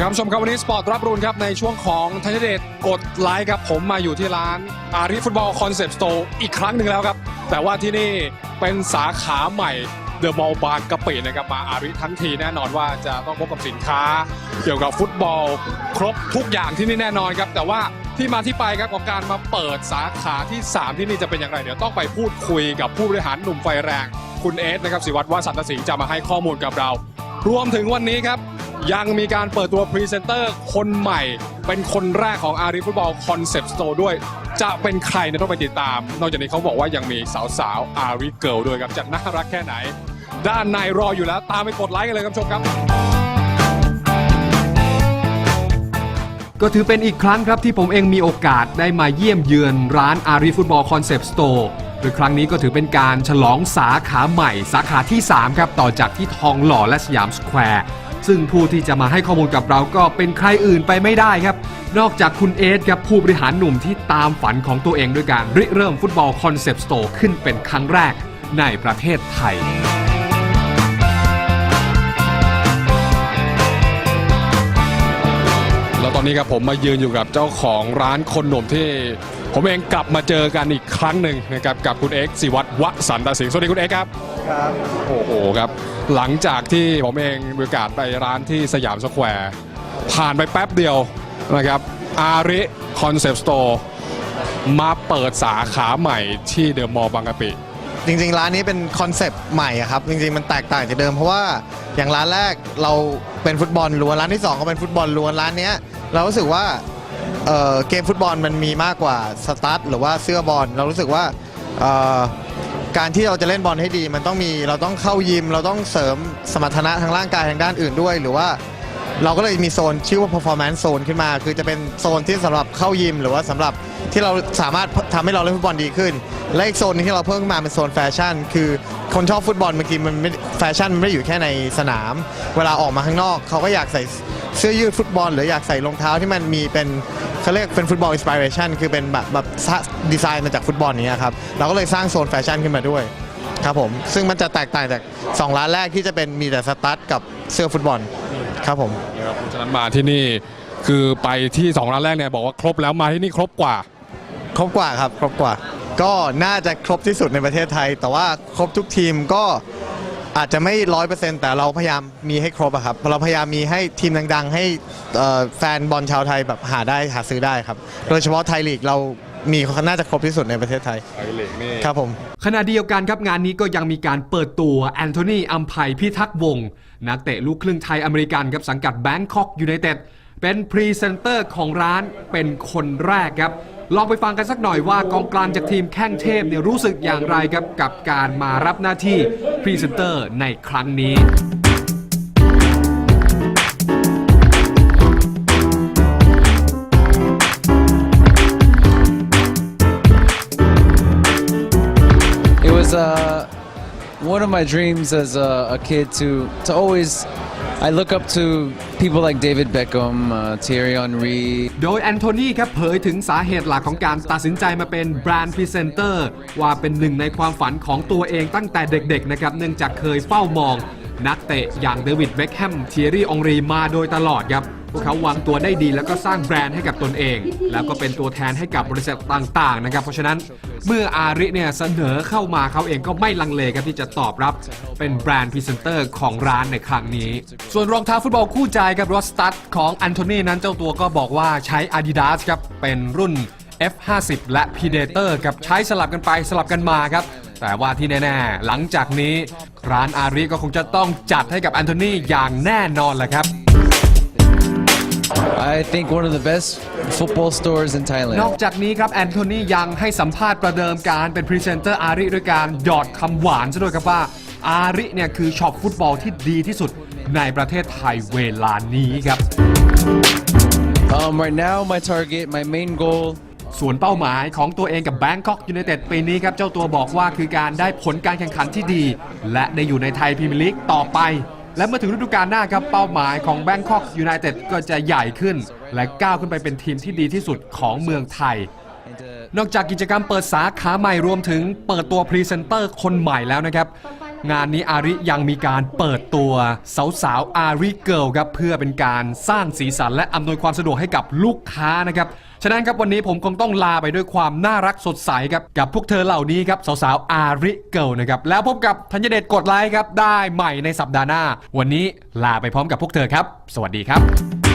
ครับผู้ชมครับวันนี้สปอร์ตรับรูนครับในช่วงของทันเดตกดไลค์ครับผมมาอยู่ที่ร้านอารีฟุตบอลคอนเซปต์สโตร์อีกครั้งหนึ่งแล้วครับ แต่ว่าที่นี่เป็นสาขาใหม่เดอะมอลล์บางกะปินะครับมาอาริทั้งทีแน่นอนว่าจะต้องพบกับสินค้า เกี่ยวกับฟุตบอล ครบทุกอย่างที่นี่แน่นอนครับ แต่ว่าที่มาที่ไปครับของการมาเปิดสาขาที่ 3 ที่นี่จะเป็นอย่างไรเดี๋ยวต้องไปพูดคุยกับผู้บริหารหนุ่มไฟแรง คุณเอสนะครับสิวัตรว่าสันตสิงห์จะมาให้ข้อมูลกับเรา รวมถึงวันนี้ครับ ยังมีการเปิดตัวพรีเซนเตอร์คนใหม่ เป็นคนแรกของอารีฟุตบอลคอนเซปต์สโตร์ด้วย จะเป็นใครเนี่ยต้องไปติดตาม นอกจากนี้เขาบอกว่ายังมีสาวๆอารีเกิลด้วยครับจะน่ารักแค่ไหน ด้านในรออยู่แล้ว ตามไปกดไลค์กันเลยครับชมครับ ก็ถือเป็นอีกครั้งครับที่ผมเองมีโอกาสได้มาเยี่ยมเยือนร้านอารีฟุตบอลคอนเซปต์สโตร์โดยครั้งนี้ก็ถือเป็นการฉลองสาขาใหม่ สาขาที่ 3 ครับต่อจากที่ทองหล่อและสยามสแควร์ ซึ่งผู้ที่จะมาให้ข้อมูลกับเราก็เป็นใครอื่นไปไม่ได้ครับ นอกจากคุณเอสครับผู้บริหารหนุ่มที่ตามฝันของตัวเองด้วยการริเริ่มฟุตบอลคอนเซปต์สโตร์ขึ้นเป็นครั้งแรกในประเทศไทยแล้วตอนนี้ครับผมมายืนอยู่กับเจ้าของร้านคนหนุ่มที่ ผมเองกลับมาเจอกันอีกครั้งหนึ่งนะครับกับคุณเอ็กซ์สิวัตรวสันตสิงห์สวัสดีคุณเอ็กครับ ครับโอ้โหครับ หลังจากที่ผมเองมีโอกาสไปร้านที่สยามสแควร์ ผ่านไปแป๊บเดียวนะครับ อาริคอนเซปต์สโตร์มาเปิดสาขาใหม่ที่เดอะมอลล์บางกะปิ จริงๆ ร้านนี้เป็นคอนเซปต์ใหม่อะครับ จริงๆ มันแตกต่างจากเดิมเพราะว่าอย่างร้านแรกเราเป็นฟุตบอลล้วน ร้านที่2ก็เป็นฟุตบอลล้วน ร้านเนี้ยเรารู้สึกว่าเอ่อเกมฟุตบอลมันมีมากกว่าสตาร์ทหรือว่าเสื้อบอล เรารู้สึกว่าเอ่อ การที่เราจะเล่นบอลให้ดี มันต้องมีเราต้องเข้ายิม เราต้องเสริมสมรรถนะทางร่างกายทางด้านอื่นด้วย หรือว่าเราก็เลยมีโซนชื่อว่า performance zone ขึ้นมา คือจะเป็นโซนที่สำหรับเข้ายิม หรือว่าสำหรับ ที่เราสามารถทำให้เราเล่นฟุตบอลดีขึ้น และอีกโซนหนึงที่เราเพิ่มขึ้นมาเป็นโซนแฟชั่น คือคนชอบฟุตบอลบางทีมันไม่แฟชั่นมันไม่ได้อยู่แค่ในสนาม เวลาออกมาข้างนอก เขาก็อยากใส่เสื้อยืดฟุตบอล หรืออยากใส่รองเท้าที่มันมีเป็นเขาเรียกเป็นฟุตบอลอินสปิเรชันคือเป็นแบบแบบดีไซน์มาจากฟุตบอลนี้ครับเราก็เลยสร้างโซนแฟชั่นขึ้นมาด้วยครับผมซึ่งมันจะแตกต่างจากสองร้านแรกที่จะเป็นมีแต่สตั๊ดกับเสื้อฟุตบอลครับผมครับฉะนั้นมาที่นี่คือไปที่สองร้านแรกเนี่ยบอกว่าครบแล้วมาที่นี่ครบกว่า ครบกว่าครับ ครบกว่า ก็น่าจะครบที่สุดในประเทศไทย แต่ว่าครบทุกทีมก็อาจจะไม่ร้อยเปอร์เซ็นต์แต่เราพยายามมีให้ครบอะครับเราพยายามมีให้ทีมดัง ๆ ให้เอ่อแฟนบอลชาวไทยแบบหาได้หาซื้อได้ครับ โดยเฉพาะไทยลีกเรามีน่าจะครบที่สุดในประเทศไทยไทยลีกนี่ ครับผม ขณะเดียวกันครับงานนี้ก็ยังมีการเปิดตัวแอนโทนีอัมไพพิทักษ์วงศ์นักเตะลูกครึ่งไทยอเมริกันครับสังกัดแบงคอกยูไนเต็ดเป็นพรีเซนเตอร์ของร้านเป็นคนแรกครับ ลองไปฟังกันสักหน่อยว่ากองกลางจากทีมแข้งเทพเนี่ยรู้สึกอย่างไรครับกับการมารับหน้าที่พรีเซนเตอร์ในครั้งนี้ It was uh, one of my dreams as a, a kid to to always. I look up to people like David Beckham, uh, Thierry Henry, โดยแอนโทนีครับเผยถึงสาเหตุหลักของการตัดสินใจมาเป็นแบรนด์พรีเซนเตอร์ว่าเป็นหนึ่งในความฝันของตัวเองตั้งแต่เด็กๆนะครับเนื่องจากเคยเฝ้ามอง นักเตะอย่างเดวิดเบคแฮมเทียรี่องรีมาโดยตลอดครับ วกเขาวางตัวได้ดีแล้วก็สร้างแบรนด์ให้กับตนเอง แล้วก็เป็นตัวแทนให้กับบริษัทต่างๆนะครับเพราะฉะนั้นเมื่ออาริเนี่ยเสนอเข้ามาเขาเองก็ไม่ลังเลครับที่จะตอบรับเป็นแบรนด์พรีเซนเตอร์ของร้านในครั้งนี้ ส่วนรองเท้าฟุตบอลคู่ใจกับรอสตัดของแอนโทนีนั้นเจ้าตัวก็บอกว่าใช้ Adidas ครับเป็นรุ่น F50 และ Predator กับใช้สลับกันไปสลับกันมาครับ แต่ว่าที่แน่ๆ หลังจากนี้ ร้านอาริก็คงจะต้องจัดให้กับแอนโทนีอย่างแน่นอนแหละครับ I think one of the best football stores in นอก Thailand. จากนี้ครับแอนโทนียังให้สัมภาษณ์ประเดิมการเป็นพรีเซนเตอร์อาริด้วยการหยอดคำหวานซะด้วยครับว่าอาริเนี่ยคือช็อปฟุตบอลที่ดีที่สุดในประเทศไทยเวลานี้ครับ Um, right now, my target, my main goal ส่วนเป้าหมายของตัวเองกับ Bangkok United ปีนี้ครับ เจ้าตัวบอกว่าคือการได้ผลการแข่งขันที่ดี และได้อยู่ในไทยพรีเมียร์ลีกต่อไป และเมื่อถึงฤดูกาลหน้าครับเป้าหมายของ Bangkok United ก็จะใหญ่ขึ้น และก้าวขึ้นไปเป็นทีมที่ดีที่สุดของเมืองไทย นอกจากกิจกรรมเปิดสาขาใหม่รวมถึงเปิดตัวพรีเซนเตอร์คนใหม่แล้วนะครับ งานนี้อาริยังมีการเปิดตัวสาวๆอาริเกิลครับเพื่อเป็นการสร้างสีสันและอำนวยความสะดวกให้กับลูกค้านะครับ ฉะนั้นครับวันนี้ผมคงต้องลาไปด้วยความน่ารักสดใสครับกับพวกเธอเหล่านี้ครับสาวๆอาริเกิลนะครับแล้วพบกับธัญเดชกดไลค์ครับได้ใหม่ในสัปดาห์หน้า วันนี้ลาไปพร้อมกับพวกเธอครับ สวัสดีครับ